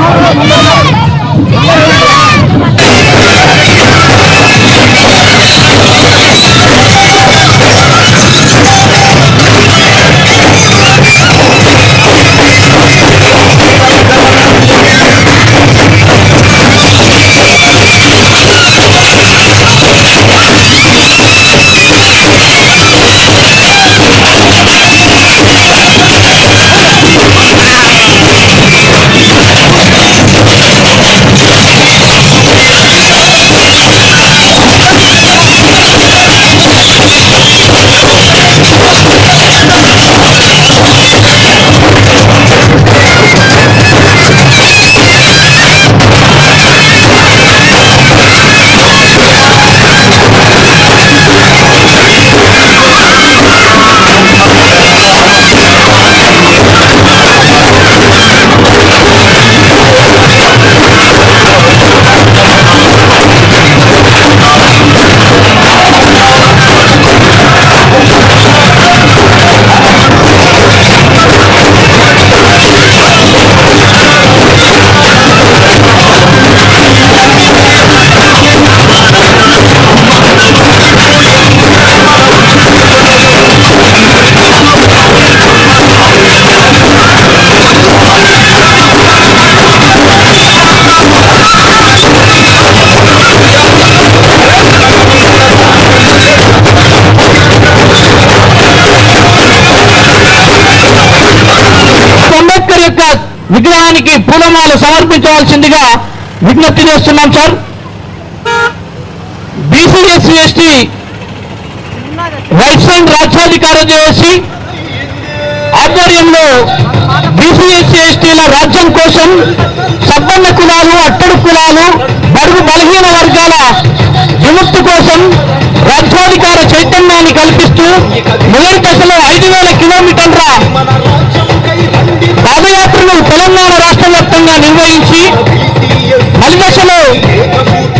Allah! Allah! విగ్రహానికి పూలమాలు సమర్పించవలసిందిగా విజ్ఞప్తి చేస్తున్నాం sir. BC SC ST rights and రాజ్యాధికార కార్యదర్శి ఆధ్వర్యంలో బీసీ ఎస్సీ ఎస్టీల రాజ్యం కోసం సబ్బన్న కులాలు అట్టడు కులాలు బడుగు బలహీన వర్గాల విముక్తి కోసం రాజ్యాధికార చైతన్యాన్ని కల్పిస్తూ మొదటి దశలో ఐదు వేల కిలోమీటర్ల పాదయాత్రను తెలంగాణ రాష్ట్ర వ్యాప్తంగా నిర్వహించి మలి దశలో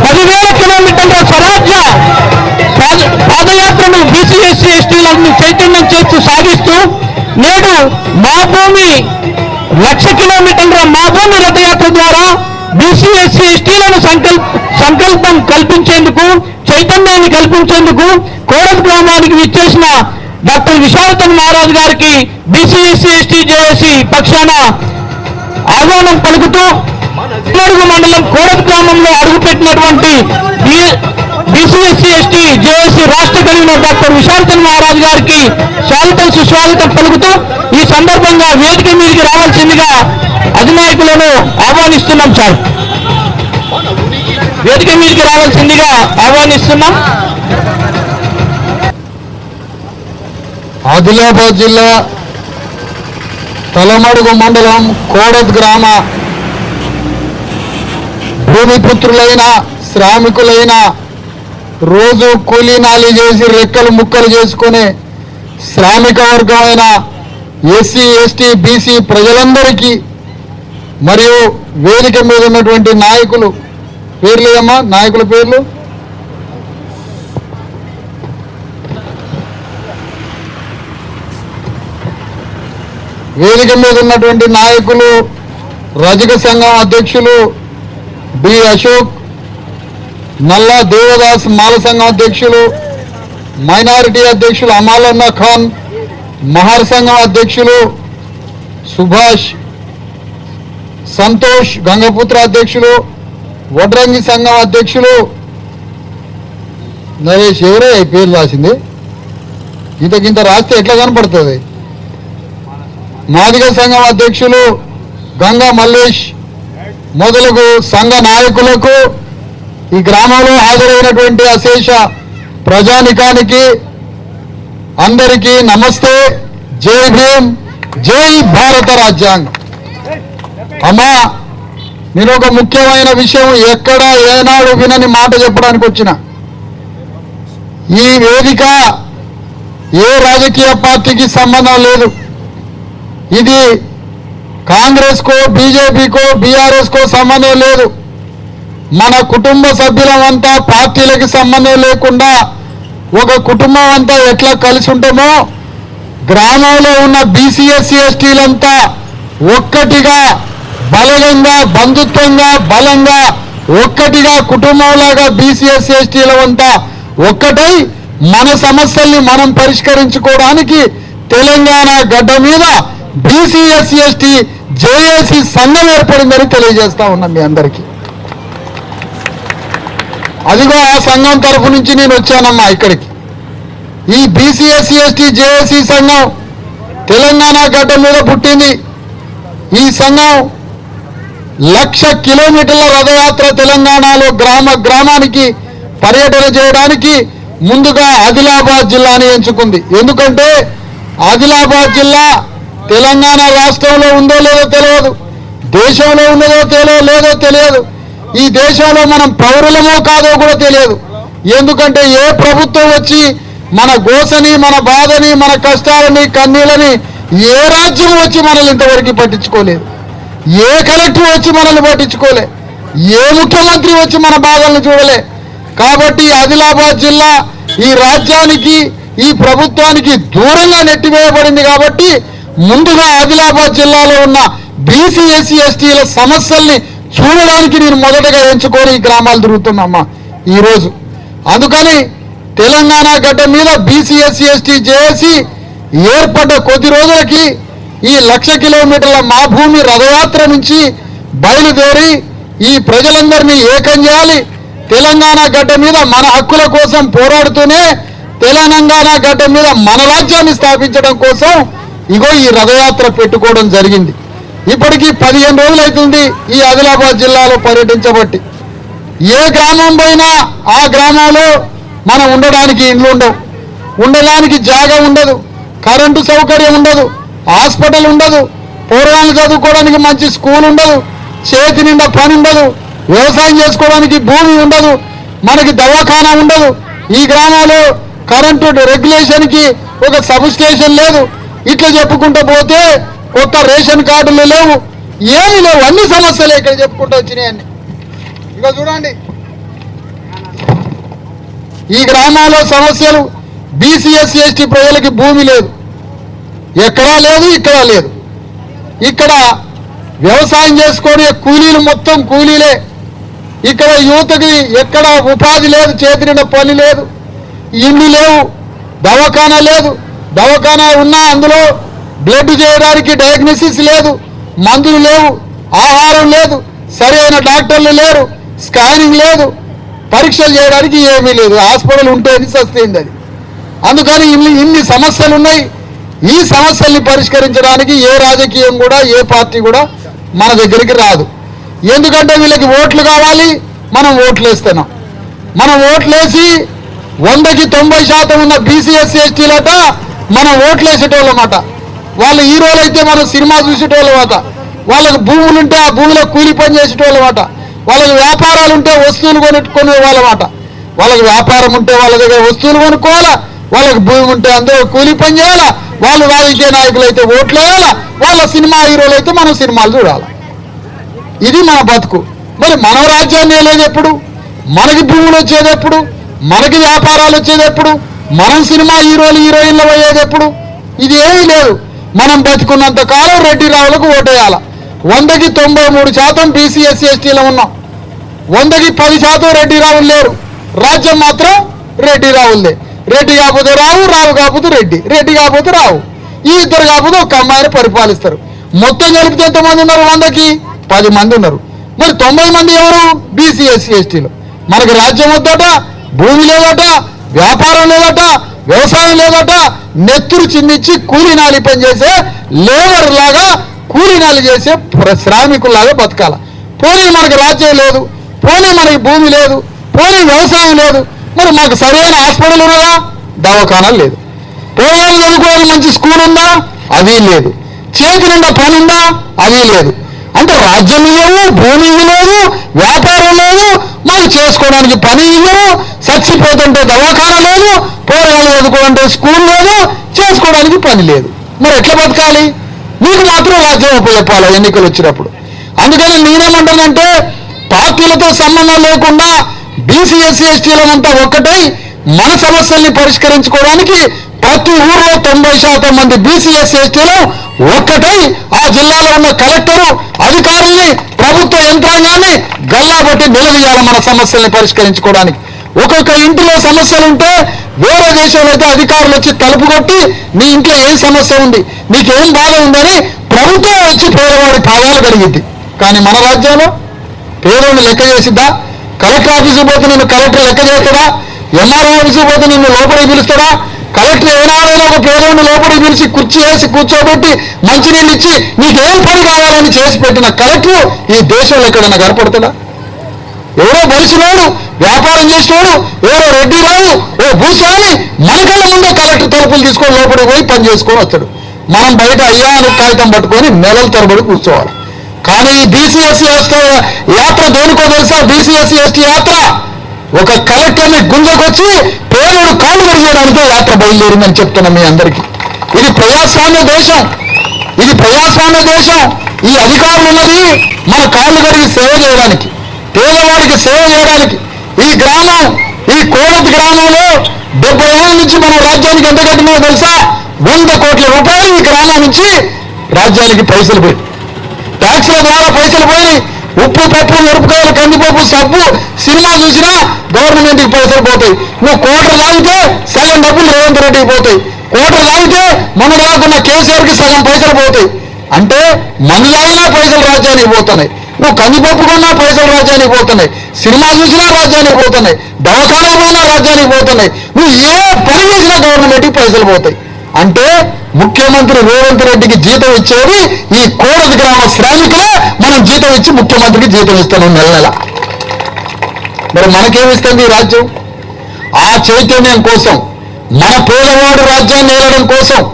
పదివేల కిలోమీటర్ల స్వరాజ్య పాదయాత్రను బీసీ ఎస్సీ ఎస్టీలను చైతన్యం చేస్తూ సాగిస్తూ నేడు మా భూమి లక్ష కిలోమీటర్ల మా భూమి రథయాత్ర ద్వారా బీసీ ఎస్సీ ఎస్టీలను సంకల్ప సంకల్పం కల్పించేందుకు చైతన్యాన్ని కల్పించేందుకు కోరట్ గ్రామానికి విచ్చేసిన డాక్టర్ విశాలతన్ మహారాజ్ గారికి బీసీ ఎస్సీ ఎస్టీ జేఏసీ పక్షాన ఆహ్వానం పలుకుతూ ఇల్లడుగు మండలం కోరట్ గ్రామంలో అడుగుపెట్టినటువంటి బీసీఎస్సీ ఎస్టీ జేఏసీ రాష్ట్ర కన్వీనర్ డాక్టర్ విశాంతన్ మహారాజ్ గారికి స్వాగతం సుస్వాగతం పలుకుతూ ఈ సందర్భంగా వేదిక మీదకి రావాల్సిందిగా అధినాయకులను ఆహ్వానిస్తున్నాం సార్. వేదిక మీదకి రావాల్సిందిగా ఆహ్వానిస్తున్నాం. ఆదిలాబాద్ జిల్లా తలమడుగు మండలం కోడత్ గ్రామ. భూమిపుత్రులైన శ్రామికులైన రోజు కూలీ నాలి చేసి రెక్కలు ముక్కలు చేసుకునే శ్రామిక వర్గమైన ఎస్సీ ఎస్టీ బీసీ ప్రజలందరికీ మరియు వేదిక మీద ఉన్నటువంటి నాయకులు పేర్లు ఏమా నాయకుల పేర్లు? వేదిక మీద ఉన్నటువంటి నాయకులు రజక సంఘం అధ్యక్షులు బి. అశోక్ నల్లా దేవదాస్ మాల సంఘం అధ్యక్షులు మైనారిటీ అధ్యక్షులు అమాలన్నా ఖాన్ మహార్ సంఘం అధ్యక్షులు సుభాష్ సంతోష్ గంగపుత్ర అధ్యక్షులు వడ్రంగి సంఘం అధ్యక్షులు. నరేష్ ఎవరే పేరు రాసింది? ఇంతకింత రాస్తే ఎట్లా కనపడుతుంది? మాదిగ సంఘం అధ్యక్షులు గంగా మల్లేష్ మొదలగు సంఘ నాయకులకు ఈ గ్రామంలో హాజరైనటువంటి అశేష ప్రజానికానికి అందరికీ నమస్తే. జై భీమ్ జై భారత రాజ్యాంగం. అమ్మా నేను ఒక ముఖ్యమైన విషయం ఎక్కడ ఏనాడు వినని మాట చెప్పడానికి వచ్చిన. ఈ వేదిక ఏ రాజకీయ పార్టీకి సంబంధం లేదు. ఇది కాంగ్రెస్కో బీజేపీకో బీఆర్ఎస్కో సంబంధం లేదు. మన కుటుంబ సభ్యులమంతా పార్టీలకి సంబంధం లేకుండా ఒక కుటుంబం అంతా ఎట్లా కలిసి ఉంటామో గ్రామంలో ఉన్న బీసీఎస్సీ ఎస్టీలంతా ఒక్కటిగా బలంగా బంధుత్వంగా బలంగా ఒక్కటిగా కుటుంబంలాగా బీసీఎస్ ఎస్టీల అంతా ఒక్కటై మన సమస్యల్ని మనం పరిష్కరించుకోవడానికి తెలంగాణ గడ్డ మీద బీసీఎస్ ఎస్టీ జేఏసీ సంఘం ఏర్పడిందని తెలియజేస్తా ఉన్నాం మీ అందరికీ. అదిగో ఆ సంఘం తరఫు నుంచి నేను వచ్చానమ్మా ఇక్కడికి. ఈ బీసీఎస్సీ ఎస్టీ జేఏసీ సంఘం తెలంగాణ గడ్డ మీద పుట్టింది. ఈ సంఘం లక్ష కిలోమీటర్ల రథయాత్ర తెలంగాణలో గ్రామ గ్రామానికి పర్యటన చేయడానికి ముందుగా ఆదిలాబాద్ జిల్లాని ఎంచుకుంది. ఎందుకంటే ఆదిలాబాద్ జిల్లా తెలంగాణ రాష్ట్రంలో ఉందో లేదో తెలియదు. దేశంలో ఉన్నదో తెలియదో లేదో తెలియదు. ఈ దేశంలో మనం పౌరులమో కాదో కూడా తెలియదు. ఎందుకంటే ఏ ప్రభుత్వం వచ్చి మన గోసని మన బాధని మన కష్టాలని కన్నీళ్ళని ఏ రాజ్యం వచ్చి మనల్ని ఇంతవరకు పట్టించుకోలేదు. ఏ కలెక్టర్ వచ్చి మనల్ని పట్టించుకోలే. ఏ ముఖ్యమంత్రి వచ్చి మన బాధలను చూడలే. కాబట్టి ఆదిలాబాద్ జిల్లా ఈ రాజ్యానికి ఈ ప్రభుత్వానికి దూరంగా నెట్టివేయబడింది కాబట్టి ముందుగా ఆదిలాబాద్ జిల్లాలో ఉన్న బీసీ ఎస్సీ ఎస్టీల సమస్యల్ని చూడడానికి నేను మొదటగా ఎంచుకొని ఈ గ్రామాలు తిరుగుతున్నామ్మా ఈరోజు. అందుకని తెలంగాణ గడ్డ మీద బీసీ ఎస్సీ ఎస్టీ జేఏసీ ఏర్పడ్డ కొద్ది రోజులకి ఈ లక్ష కిలోమీటర్ల మా భూమి రథయాత్ర నుంచి బయలుదేరి ఈ ప్రజలందరినీ ఏకం చేయాలి. తెలంగాణ గడ్డ మీద మన హక్కుల కోసం పోరాడుతూనే తెలంగాణ గడ్డ మీద మన రాజ్యాన్ని స్థాపించడం కోసం ఇగో ఈ రథయాత్ర పెట్టుకోవడం జరిగింది. ఇప్పటికీ పదిహేను రోజులు అవుతుంది ఈ ఆదిలాబాద్ జిల్లాలో పర్యటించబట్టి. ఏ గ్రామం పోయినా ఆ గ్రామంలో మనం ఉండడానికి ఇండ్లు ఉండవు. ఉండడానికి జాగా ఉండదు. కరెంటు సౌకర్యం ఉండదు. హాస్పిటల్ ఉండదు. పూర్వాలు చదువుకోవడానికి మంచి స్కూల్ ఉండదు. చేతి నిండా పని ఉండదు. వ్యవసాయం చేసుకోవడానికి భూమి ఉండదు. మనకి దవాఖానా ఉండదు. ఈ గ్రామంలో కరెంటు రెగ్యులేషన్కి ఒక సబ్ స్టేషన్ లేదు. ఇట్లా చెప్పుకుంటూ పోతే కొత్త రేషన్ కార్డులు లేవు. ఏమి లేవు. అన్ని సమస్యలే ఇక్కడ చెప్పుకుంటూ వచ్చినాయన్ని ఇక చూడండి. ఈ గ్రామాల్లో సమస్యలు బీసీఎస్ ఎస్టీ ప్రజలకి భూమి లేదు. ఎక్కడా లేదు ఇక్కడ లేదు. ఇక్కడ వ్యవసాయం చేసుకొని కూలీలు మొత్తం కూలీలే. ఇక్కడ యువతకి ఎక్కడ ఉపాధి లేదు చేతి పని లేదు. ఇల్లు లేవు దవాఖానా లేదు. దవాఖానా ఉన్నా అందులో బ్లడ్ చేయడానికి డయాగ్నోసిస్ లేదు మందులు లేవు ఆహారం లేదు సరైన డాక్టర్లు లేరు స్కానింగ్ లేదు పరీక్షలు చేయడానికి ఏమీ లేదు హాస్పిటల్ ఉంటేనే సస్తైంది అది. అందుకని ఇన్ని ఇన్ని సమస్యలు ఉన్నాయి ఈ సమస్యల్ని పరిష్కరించడానికి ఏ రాజకీయం కూడా ఏ పార్టీ కూడా మన దగ్గరికి రాదు. ఎందుకంటే వీళ్ళకి ఓట్లు కావాలి మనం ఓట్లు వేస్తున్నాం. మనం ఓట్లు వేసి వందకి తొంభై శాతం ఉన్న బీసీఎస్ ఎస్టీలట మనం ఓట్లు వేసేటోళ్ళమాట వాళ్ళు హీరోలు అయితే మనం సినిమా చూసేటోళ్ళమాట వాళ్ళకి భూములు ఉంటే ఆ భూమిలో కూలి పని చేసేటోళ్ళమాట వాళ్ళకి వ్యాపారాలు ఉంటే వస్తువులు కొనుక్కునే వాళ్ళమాట వాళ్ళకి వ్యాపారం ఉంటే వాళ్ళ దగ్గర వస్తువులు కొనుక్కోవాలా? వాళ్ళకి భూమి ఉంటే అందరూ కూలి పని చేయాలా? వాళ్ళు రాజకీయ నాయకులు అయితే ఓట్లు వేయాలా వాళ్ళ సినిమా హీరోలు అయితే మనం సినిమాలు చూడాలి? ఇది మన బతుకు. మరి మన రాజ్యాన్ని వెళ్ళేది ఎప్పుడు మనకి భూములు వచ్చేది ఎప్పుడు మనకి వ్యాపారాలు వచ్చేది ఎప్పుడు మనం సినిమా హీరోలు హీరోయిన్లు అయ్యేది ఎప్పుడు? ఇది ఏమీ లేదు. మనం బతుకున్నంత కాలం రెడ్డి రావులకు ఓటేయాల. వందకి తొంభై మూడు శాతం బీసీఎస్సీ ఎస్టీలో ఉన్నాం. వందకి పది శాతం రెడ్డి రావులు లేరు. రాజ్యం మాత్రం రెడ్డి రావులదే. రెడ్డి కాకపోతే రావు రావు కాకపోతే రెడ్డి. రెడ్డి కాకపోతే రావు. ఈ ఇద్దరు కాకపోతే ఒక అమ్మాయిని పరిపాలిస్తారు. మొత్తం కలిపితే ఎంతమంది ఉన్నారు? వందకి పది మంది ఉన్నారు. మరి తొంభై మంది ఎవరు? బీసీఎస్సీ ఎస్టీలో ఎస్టీలు. మనకి రాజ్యం వద్దట భూమి లేదట వ్యాపారం లేదట వ్యవసాయం లేదట నెత్తురు చిందించి కూలీనాలి పని చేసే లేబర్ లాగా కూలీనాలి చేసే శ్రామికుల్లాగా బతకాల. పోనీ మనకి రాజ్యం లేదు పోనీ మనకి భూమి లేదు పోనీ వ్యవసాయం లేదు మరి మాకు సరైన హాస్పిటల్ ఉన్నదా? దవాఖానా లేదు. పిల్లలు చదువుకోవడానికి మంచి స్కూల్ ఉందా? అది లేదు. చేతి నిండా పని ఉందా అది లేదు. అంటే రాజ్యం ఇవ్వరు భూమి ఇవ్వలేదు వ్యాపారం లేదు మనం చేసుకోవడానికి పని ఇవ్వరు చచ్చిపోతుంటే దవాఖాన లేదు పూర్వం చదువుకోవాలంటే స్కూల్ లేదు చేసుకోవడానికి పని లేదు. మరి ఎట్లా బతకాలి? నీకు మాత్రం రాజ్యం ఉపయోగపాలి ఎన్నికలు వచ్చినప్పుడు. అందుకని నేనేమంటానంటే పార్టీలతో సంబంధం లేకుండా బీసీ ఎస్సీ ఎస్టీలమంతా ఒక్కటై మన సమస్యల్ని పరిష్కరించుకోవడానికి ప్రతి ఊర్లో తొంభై శాతం మంది బీసీఎస్ ఎస్టీలు ఒక్కటై ఆ జిల్లాలో ఉన్న కలెక్టరు అధికారుల్ని ప్రభుత్వ యంత్రాంగాన్ని గల్లాబట్టి నిలదీయాలి మన సమస్యల్ని పరిష్కరించుకోవడానికి. ఒక్కొక్క ఇంటిలో సమస్యలు ఉంటే వేరే దేశంలో అయితే అధికారులు వచ్చి తలుపు కొట్టి నీ ఇంట్లో ఏం సమస్య ఉంది నీకేం బాధ ఉందని ప్రభుత్వం వచ్చి పేదవాడి పాదాలు కలిగింది కానీ మన రాజ్యంలో పేదోళ్ళు లెక్క చేసిద్దా? కలెక్టర్ ఆఫీసు పోతే నిన్ను కలెక్టర్ లెక్క చేస్తాడా? ఎంఆర్ఓ ఆఫీసు పోతే నిన్ను లోపలికి పిలుస్తాడా? కలెక్టర్ ఏనాడైనా ఒక పేదోడిని లోపలి పిలిచి కుర్చీ వేసి కూర్చోబెట్టి మంచినీళ్ళు ఇచ్చి నీకేం పని కావాలని చేసి పెట్టిన కలెక్టర్ ఈ దేశంలో ఎక్కడైనా కనపడుతుందా? ఎవరో బలిసినోడు వ్యాపారం చేసినోడు ఎవరో రెడ్డిరావు ఓ భూస్వామి మనకన్నా ముందే కలెక్టర్ తలుపులు తీసుకొని లోపలికి పోయి పని చేసుకొని వస్తాడు. మనం బయట అయ్యా అని కాగితం పట్టుకొని నెలల తరబడి కూర్చోవాలి. కానీ బీసీఎస్సీ ఎస్టీ యాత్ర దేనికో తెలుసా? బీసీఎస్సీ ఎస్టీ యాత్ర. ఒక కలెక్టర్ని గుంజకొచ్చి పేదోడు కాలు కడిగేయడానికి యాత్ర బయలుదేరిందని చెప్తున్నాం మీ అందరికీ. ఇది ప్రజాస్వామ్య దేశం. ఇది ప్రజాస్వామ్య దేశం. ఈ అధికారులు ఉన్నది మన కాళ్ళు కడిగి సేవ చేయడానికి పేదవాడికి సేవ చేయడానికి. ఈ గ్రామం ఈ కోవత్ గ్రామంలో డెబ్బై ఏళ్ళ నుంచి మనం రాజ్యానికి ఎంత కట్టినా తెలుసా? వంద కోట్ల రూపాయలు ఈ గ్రామం నుంచి రాజ్యానికి పైసలు పోయి ట్యాక్స్ల ద్వారా పైసలు పోయి ఉప్పు పప్పు మిరపకాయలు కందిపప్పు సబ్బు సినిమా చూసినా గవర్నమెంట్కి పైసలు పోతాయి. నువ్వు కోట లాగితే సగం డబ్బులు రేవంత్ రెడ్డికి పోతాయి. కోట్ల లాగితే మన రాకున్న కేసీఆర్కి సగం పైసలు పోతాయి. అంటే మందులైనా పైసలు రాజ్యానికి పోతున్నాయి. నువ్వు కందిపప్పు కొన్నా పైసలు రాజ్యానికి పోతున్నాయి. సినిమా చూసినా రాజ్యానికి పోతున్నాయి. దవాఖానా పోయినా రాజ్యానికి పోతున్నాయి. నువ్వు ఏ పని చేసినా గవర్నమెంట్కి పైసలు పోతాయి. అంటే ముఖ్యమంత్రి రేవంత్ రెడ్డికి జీతం ఇచ్చేది ఈ కోడది గ్రామ శ్రామికే మనం జీతం ఇచ్చి ముఖ్యమంత్రికి జీతం ఇస్తున్నాం నెల నెల. మరి మనకేమిస్తుంది ఈ రాజ్యం? ఆ చైతన్యం కోసం మన పేదవాడు రాజ్యాన్ని నేలడం కోసం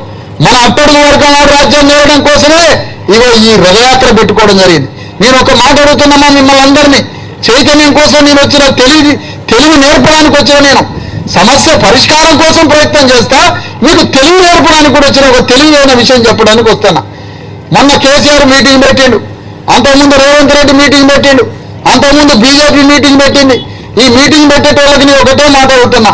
మన అట్టడుగు వర్గం వాడు రాజ్యాన్ని ఏలడం కోసమే ఇగో ఈ రథయాత్ర పెట్టుకోవడం జరిగింది. నేను ఒక మాట అడుగుతున్నామా మిమ్మల్ని అందరినీ. చైతన్యం కోసం నేను వచ్చిన తెలివి తెలివి నేర్పడానికి వచ్చిన నేను. సమస్య పరిష్కారం కోసం ప్రయత్నం చేస్తా. మీకు తెలివి నేర్పడానికి కూడా వచ్చిన ఒక తెలివైన విషయం చెప్పడానికి వస్తున్నా మొన్న కేసీఆర్ మీటింగ్ పెట్టిండు. అంతకుముందు రేవంత్ రెడ్డి మీటింగ్ పెట్టిండు. అంతకుముందు బీజేపీ మీటింగ్ పెట్టింది. ఈ మీటింగ్ పెట్టేటోళ్ళకి నేను ఒకటే మాట అడుగుతున్నా.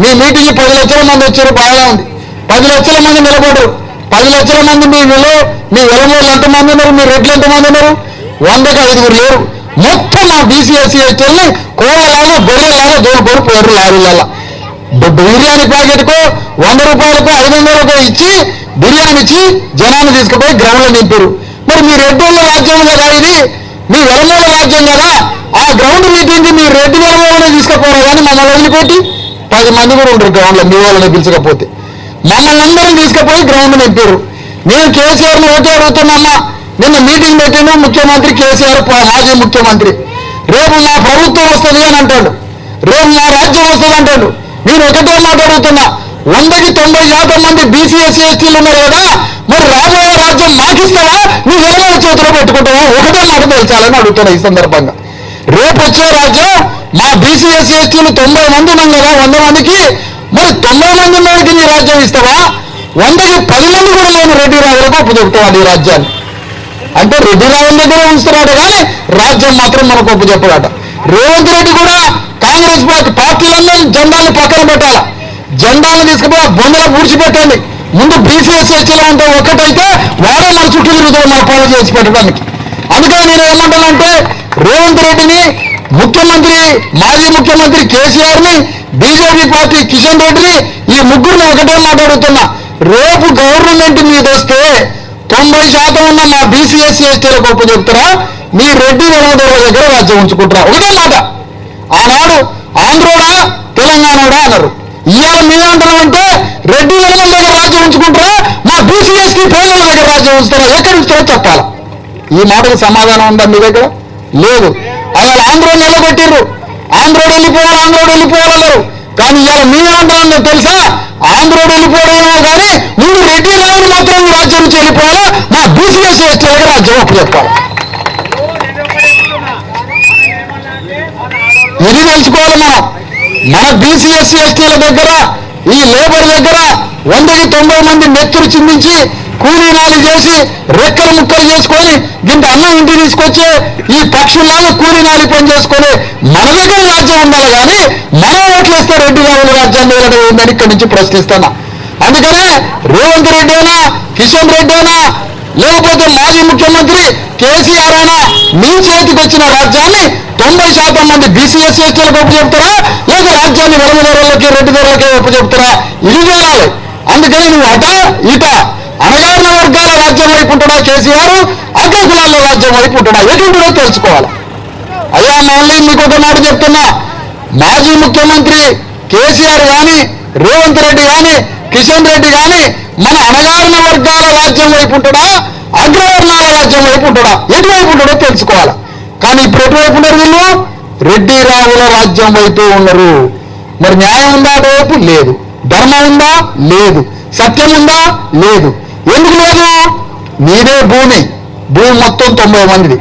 మీ మీటింగ్ పది లక్షల మంది వచ్చారు బాగా ఉంది. పది లక్షల మంది నిలబడరు పది లక్షల మంది మీ విలో మీ వెలమూరు ఎంతమంది ఉన్నారు మీ రెడ్లు ఎంతమంది ఉన్నారు? వందకి ఐదుగురు లేరు. మొత్తం మా బీసీఎస్సీ ఎస్టీల్ని కోడలాగా బొల్లలాగా దోలుకొని పోయారు లారీలలో బిర్యానీ ప్యాకెట్కు వంద రూపాయలకు ఐదు వందలకు ఇచ్చి బిర్యానీ ఇచ్చి జనాన్ని తీసుకుపోయి గ్రౌండ్లో నింపారు. మరి మీ రెడ్డోళ్ళ రాజ్యం కదా ఇది? మీ వెలమూల రాజ్యం కదా ఆ గ్రౌండ్ మీటింగ్ మీ రెడ్డి వెలమూలనే తీసుకుపోరా కానీ మమ్మల్ని వదిలిపెట్టి పది మంది కూడా ఉంటారు గ్రౌండ్లో మీ వాళ్ళని పిలుచకపోతే. మమ్మల్ని అందరం తీసుకుపోయి గ్రౌండ్ నింపారు. నేను కేసీఆర్ని ఒకటి అడుగుతున్నామా? నిన్న మీటింగ్ పెట్టిండు ముఖ్యమంత్రి కేసీఆర్ మాజీ ముఖ్యమంత్రి. రేపు మా ప్రభుత్వం వస్తుంది అని అంటాడు. రేపు మా రాజ్యం వస్తుంది అంటాడు. నేను ఒకటే మాట అడుగుతున్నా. వందకి తొంభై శాతం మంది బీసీఎస్సీ ఎస్టీలు ఉన్నారు కదా మరి రాబోయే రాజ్యం మాకిస్తావా నువ్వు వేరే చేతిలో పెట్టుకుంటావా? ఒకటే మాట తెలుసాలని అడుగుతున్నా ఈ సందర్భంగా. రేపు వచ్చే రాజ్యం మా బీసీఎస్సీ ఎస్టీలు తొంభై మంది ఉన్నాం కదా వంద మందికి? మరి తొంభై మంది ఉన్నవాడికి నీ రాజ్యం ఇస్తావా? వందకి పది మంది కూడా లేని రెడ్డి రావులకు అప్పు చెప్తావా నీ రాజ్యాన్ని. అంటే రెడ్డి రావుల దగ్గర ఉంచుతున్నాడు కానీ రాజ్యం మాత్రం మనకు ఒప్పు చెప్పడాట రేవంత్ రెడ్డి కూడా కాంగ్రెస్ పార్టీ పార్టీలన్నీ జెండాలు పక్కన పెట్టాల. జెండాలు తీసుకుపోయి ఆ బొందలు పూడ్చిపెట్టండి ముందు బీసీ ఎస్టీలో ఉంటే ఒకటైతే వాడే వాళ్ళ చుట్టూ తిరుగుతాడు మన పనులు చేసి పెట్టడానికి. అందుకని నేను ఏమంటానంటే రేవంత్ రెడ్డిని ముఖ్యమంత్రి మాజీ ముఖ్యమంత్రి కేసీఆర్ని బీజేపీ పార్టీ కిషన్ రెడ్డిని ఈ ముగ్గురిని ఒకటే మాట్లాడుతున్నా రేపు గవర్నమెంట్ మీద వస్తే తొంభై శాతం ఉన్న మా బీసీఎస్సీ ఎస్టీల గొప్ప చెప్తారా మీ రెడ్డి వెలమదొరల దగ్గర రాజ్యం ఉంచుకుంటారా ఒకటే మాట. ఆనాడు ఆంధ్రోడా తెలంగాణడా అన్నారు. ఇవాళ మేమంటున్నామంటే రెడ్డి వాళ్ళ దగ్గర రాజ్యం ఉంచుకుంటారా? మా బీసీఎస్టీ పేదల దగ్గర రాజ్యం ఉంచుతారా? ఎక్కడ ఉంచుతారో చెప్పాలా. ఈ మాటకు సమాధానం ఉందా మీ దగ్గర? లేదు. అలా ఆంధ్రోని నిలబెట్టిర్రు. ఆంధ్రోడు వెళ్ళిపోవాలి ఆంధ్రోడు వెళ్ళిపోవాలన్నారు కానీ ఇవాళ మేమేమంటామో తెలుసా? ఆంధ్రోడు వెళ్ళిపోవడమేమో కానీ ముందు రెడ్డి రావుని మాత్రం రాజ్యం నుంచి వెళ్ళిపోవాలా? మా బీసీఎస్ ఎస్టీలకు రాజ్యం అప్పు చెప్పాలి ఇది మనం మన బీసీఎస్సీ ఎస్టీల దగ్గర ఈ లేబర్ దగ్గర వందకి తొంభై మంది నెత్తురు చిందించి కూలీనాలు చేసి రెక్కలు ముక్కలు చేసుకొని గింత అన్నం ఇంటి తీసుకొచ్చి ఈ పక్షుల్లాగా కూలీనాలి పని చేసుకొని మన దగ్గర రాజ్యం ఉండాలి కానీ మన ఓట్లు ఇస్తే రెడ్డి రావుల రాజ్యాన్ని వెళ్ళడం ఇక్కడి నుంచి ప్రశ్నిస్తున్నా. అందుకనే రేవంత్ రెడ్డి అయినా కిషన్ రెడ్డి అయినా లేకపోతే మాజీ ముఖ్యమంత్రి కేసీఆర్ అయినా మీ చేతికి వచ్చిన రాజ్యాన్ని తొంభై శాతం మంది బీసీఎస్ ఎస్టీలకు ఒప్పు చెప్తారా? లేదా రాజ్యాన్ని వెలమదొరలకి రెడ్డి దొరలకి ఒప్పు చెప్తారా? ఇది చేయాలి అందుకని నువ్వు అట ఇట. అణగారిన వర్గాల రాజ్యం వైపు ఉంటున్నా కేసీఆర్ అగ్రకులాల రాజ్యం వైపు ఎటు కూడా తెలుసుకోవాలి. అయ్యా మళ్ళీ మీకు ఒక మాట చెప్తున్నా. మాజీ ముఖ్యమంత్రి కేసీఆర్ కానీ రేవంత్ రెడ్డి కానీ కిషన్ రెడ్డి కానీ మన అణగారిన వర్గాల రాజ్యం వైపు ఉంటాడా అగ్రవర్ణాల రాజ్యం వైపు ఉంటాడా ఎటువైపు ఉంటాడో తెలుసుకోవాలి. కానీ ఇప్పుడు ఎటువైపు ఉన్నారు వీళ్ళు? రెడ్డి రావుల రాజ్యం వైపు ఉన్నారు. మరి న్యాయం ఉందా? అటువైపు లేదు. ధర్మం ఉందా? లేదు. సత్యం ఉందా? లేదు. ఎందుకు లేదు? నీదే భూమి. భూమి మొత్తం తొంభై మందిది.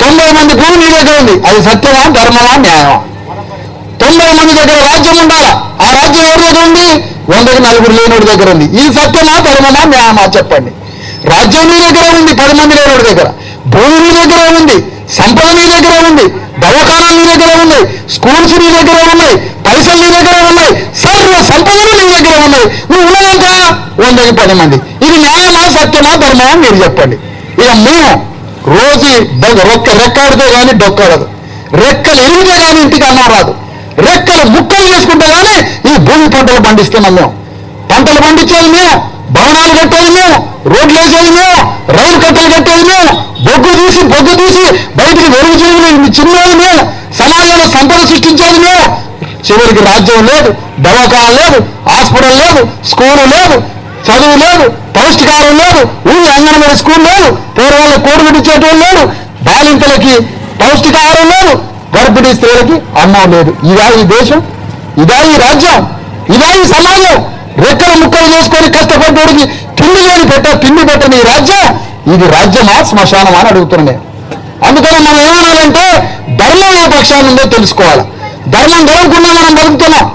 తొంభై మంది భూమి నీ దగ్గర ఉంది. అది సత్యమా? ధర్మమా? న్యాయమా? తొంభై మంది దగ్గర రాజ్యం ఉండాల ఆ రాజ్యం ఎవరి దగ్గర ఉంది? వందకి నలుగురు లేనోడి దగ్గర ఉంది. ఇది సత్యమా ధర్మమా న్యాయమా చెప్పండి. రాజ్యం నీ దగ్గర ఉంది పది మంది లేనోడి దగ్గర. భూమి మీ దగ్గర ఉంది సంపద నీ దగ్గర ఉంది దవాఖానాలు నీ దగ్గర ఉన్నాయి స్కూల్స్ నీ దగ్గర ఉన్నాయి పైసలు నీ దగ్గర ఉన్నాయి సర్వ సంపదలు నీ దగ్గర ఉన్నాయి. నువ్వు ఉన్నాయంట వందకి పది మంది. ఇది న్యాయమా సత్యమా ధర్మమా మీరు చెప్పండి. ఇక మేము రోజు రొక్క రెక్కాడితే కానీ డొక్కాడదు. రెక్కలు ఎరిగితే కానీ ఇంటికి అన్నం రాదు రెక్కలు ముక్కలు చేసుకుంటే కానీ ఈ భూమి పంటలు పండిస్తున్నాం మేము పంటలు పండించేది మేము భవనాలు కట్టేది మేము రోడ్లు వేసేది మేము రైలు కట్టలు కట్టేది మేము బొగ్గు తీసి బొగ్గు తీసి బయటికి వెలుగు జీవులు చిన్నది మేము సమాజంలో సంపద సృష్టించేది మేము చివరికి రాజ్యం లేదు దవాఖాన లేదు హాస్పిటల్ లేదు స్కూలు లేదు చదువు లేదు పౌష్టికాహారం లేదు ఊరి అంగన్వాడీ స్కూల్ లేదు పేదవాళ్ళ కోడి పెట్టించేటోళ్ళు లేరు బాలింతలకి పౌష్టికాహారం లేదు గర్భిణీ స్త్రీలకి అన్నం లేదు. ఇదా ఈ దేశం? ఇదా ఈ రాజ్యం? ఇదా ఈ సమాజం? రెక్కలు ముక్కలు చేసుకొని కష్టపడ్డోడికి తిండి లేని పెట్ట తిండి పెట్టని ఈ రాజ్యం? ఇది రాజ్యమా శ్మశానమా అని అడుగుతున్నాను నేను. అందుకని మనం ఏమనాలంటే ధర్మం ఏ పక్షాన్ని ఉందో తెలుసుకోవాలి. ధర్మం గెలవకుండా మనం బతుకుతున్నాం.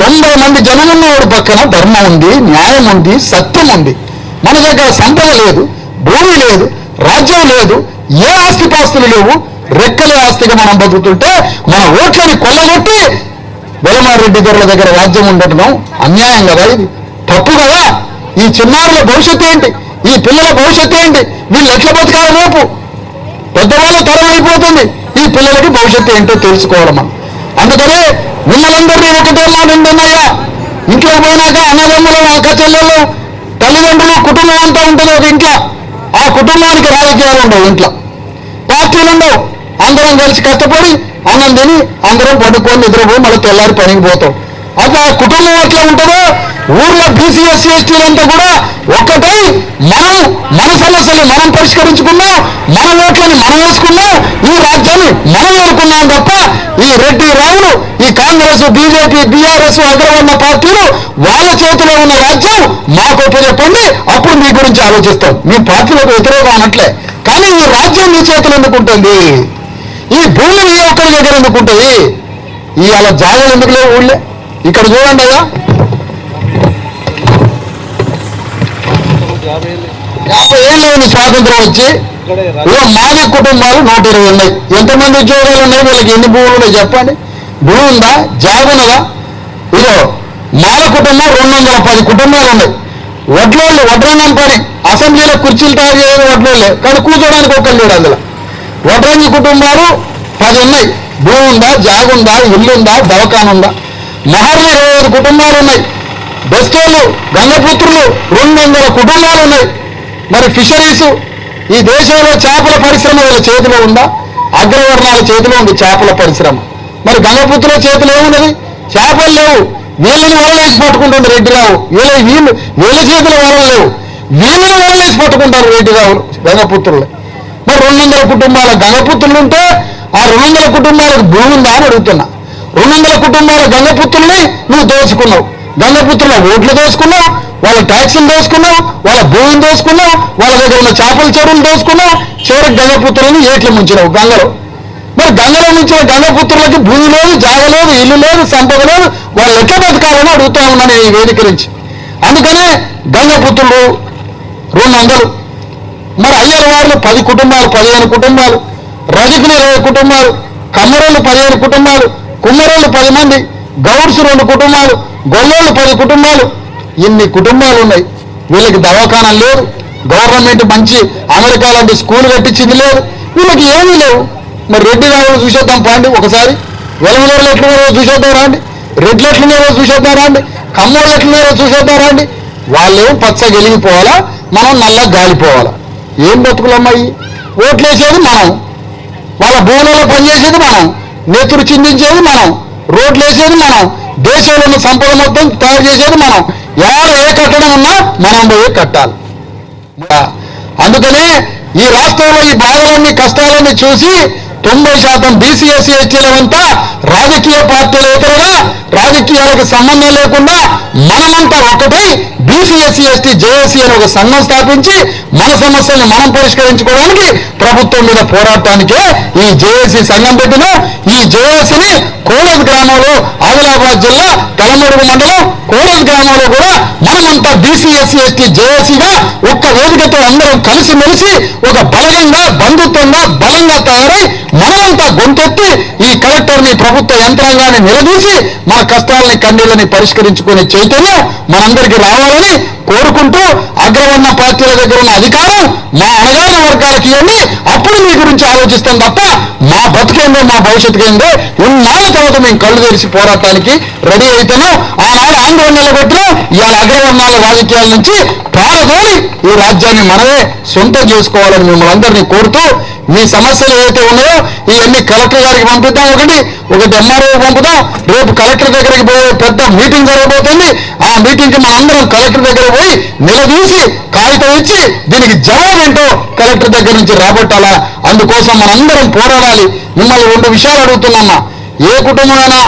తొంభై మంది జనం పక్కన ధర్మం ఉంది న్యాయం ఉంది సత్యం ఉంది. మన దగ్గర సంపద లేదు భూమి లేదు రాజ్యం లేదు ఏ ఆస్తిపాస్తులు లేవు రెక్కల ఆస్తిగా మనం బతుకుతుంటే మన ఓట్లని కొల్లగొట్టి వెలమారెడ్డి దొరల దగ్గర రాజ్యం ఉండటం అన్యాయం కదా ఇది. తప్పు కదా. ఈ చిన్నారుల భవిష్యత్తు ఏంటి? ఈ పిల్లల భవిష్యత్తు ఏంటి? వీళ్ళు ఎట్లా బతకాలి రేపు? పెద్దవాళ్ళ తరం అయిపోతుంది. ఈ పిల్లలకి భవిష్యత్తు ఏంటో తెలుసుకోవడం మనం. అందుకనే మిమ్మల్ందరినీ ఒకటే మాట ఉంటున్నాయా ఇంట్లో పోయినాక అన్నదమ్ములు అక్క చెల్లెళ్ళు తల్లిదండ్రులు కుటుంబం అంతా ఉంటుంది ఒక ఇంట్లో. ఆ కుటుంబానికి రాజకీయాలు ఉండవు ఇంట్లో. అందరం కలిసి కష్టపడి అన్నం తిని అందరం పడుకొని నిద్రపోయి మళ్ళీ తెల్లారి పనికి పోతాం. అప్పుడు ఆ కుటుంబం ఎట్లా ఉంటుందో ఊర్లో బీసీ ఎస్సీ ఎస్టీలంతా కూడా ఒక్కటై మనం మన సమస్యలు మనం పరిష్కరించుకున్నాం మన ఓట్లని మనం వేసుకున్నాం ఈ రాజ్యాన్ని మనం అనుకున్నాం తప్ప ఈ రెడ్డి రావులు ఈ కాంగ్రెస్ బీజేపీ బీఆర్ఎస్ అగ్రవర్ణ పార్టీలు వాళ్ళ చేతిలో ఉన్న రాజ్యం మాకు చెప్పండి అప్పుడు మీ గురించి ఆలోచిస్తాం. మీ పార్టీలకు వ్యతిరేకం అనట్లే. కానీ ఈ రాజ్యం మీ చేతులు ఎందుకుంటుంది ఈ భూమి ఏ ఒక్కరి దగ్గర ఎందుకుంటుంది ఈ అలా జాగలు ఎందుకు లేవు ఊళ్ళే? ఇక్కడ చూడండి అయ్యా. యాభై ఏళ్ళు అయింది స్వాతంత్రం వచ్చి. ఇక మాది కుటుంబాలు నూట ఇరవై ఉన్నాయి. ఎంతమంది ఉద్యోగాలు ఉన్నాయి? వీళ్ళకి ఎన్ని భూములు ఉన్నాయి చెప్పండి. భూమి ఉందా? జాబ్ ఉన్నదా ఇదో మాల కుటుంబం రెండు వందల పది కుటుంబాలు ఉన్నాయి. వడ్లోళ్ళు వడ్రంగం పని అసెంబ్లీలో కుర్చీలు తయారు చేయడం వడ్లోళ్ళే. కానీ కూర్చోడానికి ఒక్కరు లేడు అందులో. వడ్రంగి కుటుంబాలు పది ఉన్నాయి భూమి ఉందా జాగ్ ఉందా ఇల్లు ఉందా ఉందా మహర్లు ఇరవై ఐదు కుటుంబాలు ఉన్నాయి బెస్టోళ్ళు గంగపుత్రులు రెండు వందల కుటుంబాలు ఉన్నాయి మరి ఫిషరీస్ ఈ దేశంలో చేపల పరిశ్రమ వీళ్ళ చేతిలో ఉందా? అగ్రవర్ణాల చేతిలో ఉంది చేపల పరిశ్రమ. మరి గంగపుత్రుల చేతిలో ఏమున్నది చేపలు లేవు. వీళ్ళని వలలేసి పట్టుకుంటుంది రెడ్డిరావు వీళ్ళ వీళ్ళు వీళ్ళ చేతిలో వలలు లేవు వీళ్ళని వలలేసి పట్టుకుంటారు రెడ్డిరావులు గంగపుత్రులు. మరి రెండు వందల కుటుంబాల గంగపుత్రులు ఉంటే ఆ రెండు వందల కుటుంబాలకు భూమి ఉందా అని అడుగుతున్నా. రెండు వందల కుటుంబాల గంగపుత్రుల్ని నువ్వు దోచుకున్నావు. గంగపుత్రుల ఓట్లు దోచుకున్నావు వాళ్ళ ట్యాక్సీలు దోసుకున్నావు వాళ్ళ భూమిని దోసుకున్నావు వాళ్ళ దగ్గర ఉన్న చేపల చెరువులు దోసుకున్నావు చివరికి గంగపుత్రులను ఏట్లు ముంచినావు? గంగలో. మరి గంగలో నుంచిన గంగపుత్రులకి భూమి లేదు జాగ లేదు ఇల్లు లేదు సంపద లేదు వాళ్ళు ఎట్లా బతకాలని అడుగుతా ఉన్నాను ఈ వేదిక నుంచి. అందుకనే గంగపుత్రులు రెండు వందలు మరి అయ్యల వారిలో పది కుటుంబాలు పదిహేను కుటుంబాలు రజకులు ఇరవై కుటుంబాలు కమ్మరోళ్ళు పదిహేను కుటుంబాలు కుమ్మరోళ్ళు పది మంది గౌడ్స్ రెండు కుటుంబాలు గొల్లోళ్ళు పది కుటుంబాలు. ఇన్ని కుటుంబాలు ఉన్నాయి. వీళ్ళకి దవాఖానా లేదు. గవర్నమెంట్ మంచి అమెరికా లాంటి స్కూల్ కట్టించింది లేదు. వీళ్ళకి ఏమీ లేవు. మరి రెడ్డి రావు చూసేద్దాం పాండి ఒకసారి. వెలుగులోళ్ళు ఎట్లున్నారో చూసేద్దాం రాండి. రెడ్లు ఎట్లున్నారో చూసేద్దాం రాండి. కమ్మోళ్ళు ఎట్లున్నారో చూసేద్దాం రాండి. వాళ్ళేమో పచ్చ గెలిగిపోవాలా మనం నల్ల గాలిపోవాలా. ఏం బతుకులమ్మాయి ఓట్లేసేది మనం. వాళ్ళ భూములలో పనిచేసేది మనం. నెత్తురు చిందించేది మనం. రోడ్లు వేసేది మనం. దేశంలో ఉన్న సంపద మొత్తం తయారు చేసేది మనం. ఎవరు ఏ కట్టడం ఉన్నా మనం పోయి కట్టాలి. అందుకనే ఈ రాష్ట్రంలో ఈ బాధలన్నీ కష్టాలన్నీ చూసి తొంభై శాతం బీసీ ఎస్సీ ఎస్టీలంతా రాజకీయ పార్టీలేతరుగా రాజకీయాలకు సంబంధం లేకుండా మనమంతా ఒకటై బీసీ ఎస్సీ ఎస్టీ జేఏసీ అని ఒక సంఘం స్థాపించి మన సమస్యల్ని మనం పరిష్కరించుకోవడానికి ప్రభుత్వం మీద పోరాటానికే ఈ జేఏసీ సంఘం పెట్టిన ఈ జేఏసీని కోడేరు గ్రామంలో ఆదిలాబాద్ జిల్లా కలమడుగు మండలం కోడేరు గ్రామంలో కూడా మనమంతా బీసీ ఎస్సీ ఎస్టీ జేఏసీగా ఒక్క వేదికతో అందరం కలిసి మెలిసి ఒక బలంగా బంధుత్వంగా బలంగా తయారై మనమంతా గొంతెత్తి ఈ కలెక్టర్ని ప్రభుత్వ యంత్రాంగాన్ని నిలదీసి మన కష్టాలని కన్నీళ్ళని పరిష్కరించుకునే చైతన్యం మనందరికీ రావాలని కోరుకుంటూ అగ్రవర్ణ పార్టీల దగ్గర ఉన్న అధికారం మా అణగారిన వర్గాలకి ఇవ్వండి. అప్పుడు మీ గురించి ఆలోచిస్తాం తప్ప మా బతుకేందో మా భవిష్యత్తు ఏందో ఉన్నాళ్ళ తర్వాత మేము కళ్ళు తెరిచి పోరాటానికి రెడీ అవుతాను ఆనాడు ఆంధ్ర నిలబెట్టిన ఇవాళ అగ్రవర్ణాల రాజకీయాల నుంచి పారదోలి ఈ రాజ్యాన్ని మనమే సొంతం చేసుకోవాలని మిమ్మల్ని అందరినీ కోరుతూ మీ సమస్యలు ఏవైతే ఉన్నాయో ఇవన్నీ కలెక్టర్ గారికి పంపిద్దాం ఒకటి ఒకటి ఎంఆర్ఓ పంపుదాం రేపు కలెక్టర్ దగ్గరికి పోయే పెద్ద మీటింగ్ జరగబోతుంది. ఆ మీటింగ్కి మా అందరం కలెక్టర్ దగ్గర పోయి నిలదీసి కాగితం ఇచ్చి దీనికి జవాబు ఏంటో కలెక్టర్ దగ్గర నుంచి రాబట్టాలా? అందుకోసం మనందరం పోరాడాలి. మిమ్మల్ని రెండు విషయాలు అడుగుతున్నామా ఏ కుటుంబమైనా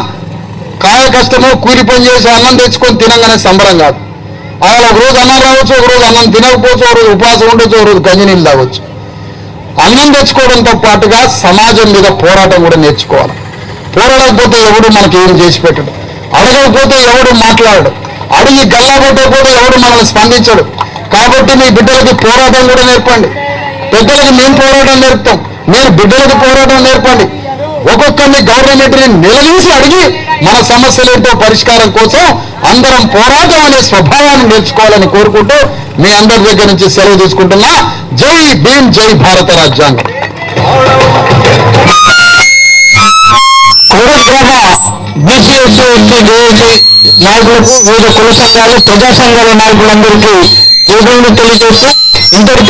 కాయ కష్టమో కూలి పని చేసి అన్నం తెచ్చుకొని తినంగానే సంబరం కాదు. అలా ఒక రోజు అన్నం రావచ్చు ఒక రోజు అన్నం తినకపోవచ్చు ఒక రోజు ఉపవాసం ఉండొచ్చు ఒక రోజు తాగొచ్చు. అన్నం తెచ్చుకోవడంతో పాటుగా సమాజం మీద పోరాటం కూడా నేర్చుకోవాలి. పోరాడకపోతే ఎవడు మనకి ఏం చేసి పెట్టడు? అడగకపోతే ఎవడు మాట్లాడడు? అడిగి గల్లబొట్టకపోతే ఎవడు మనల్ని స్పందించడు? కాబట్టి మీ బిడ్డలకి పోరాటం కూడా నేర్పండి. పెద్దలకి మేము పోరాటం నేర్పుతాం. మీరు బిడ్డలకి పోరాటం నేర్పండి. ఒక్కొక్కరిని గవర్నమెంట్ని నిలదీసి అడిగి మన సమస్యలేంటో పరిష్కారం కోసం అందరం పోరాటం అనే స్వభావాన్ని నేర్చుకోవాలని కోరుకుంటూ మీ అందరి దగ్గర నుంచి సెలవు తీసుకుంటున్నా. జై భీమ్ జై భారత రాజ్యాంగం. కోడూరు గ్రామ బీసీ నాయకులకు వివిధ కుల సంఘాలు ప్రజా సంఘాల నాయకులందరికీ జైబీలు తెలియజేస్తూ ఇంతటితో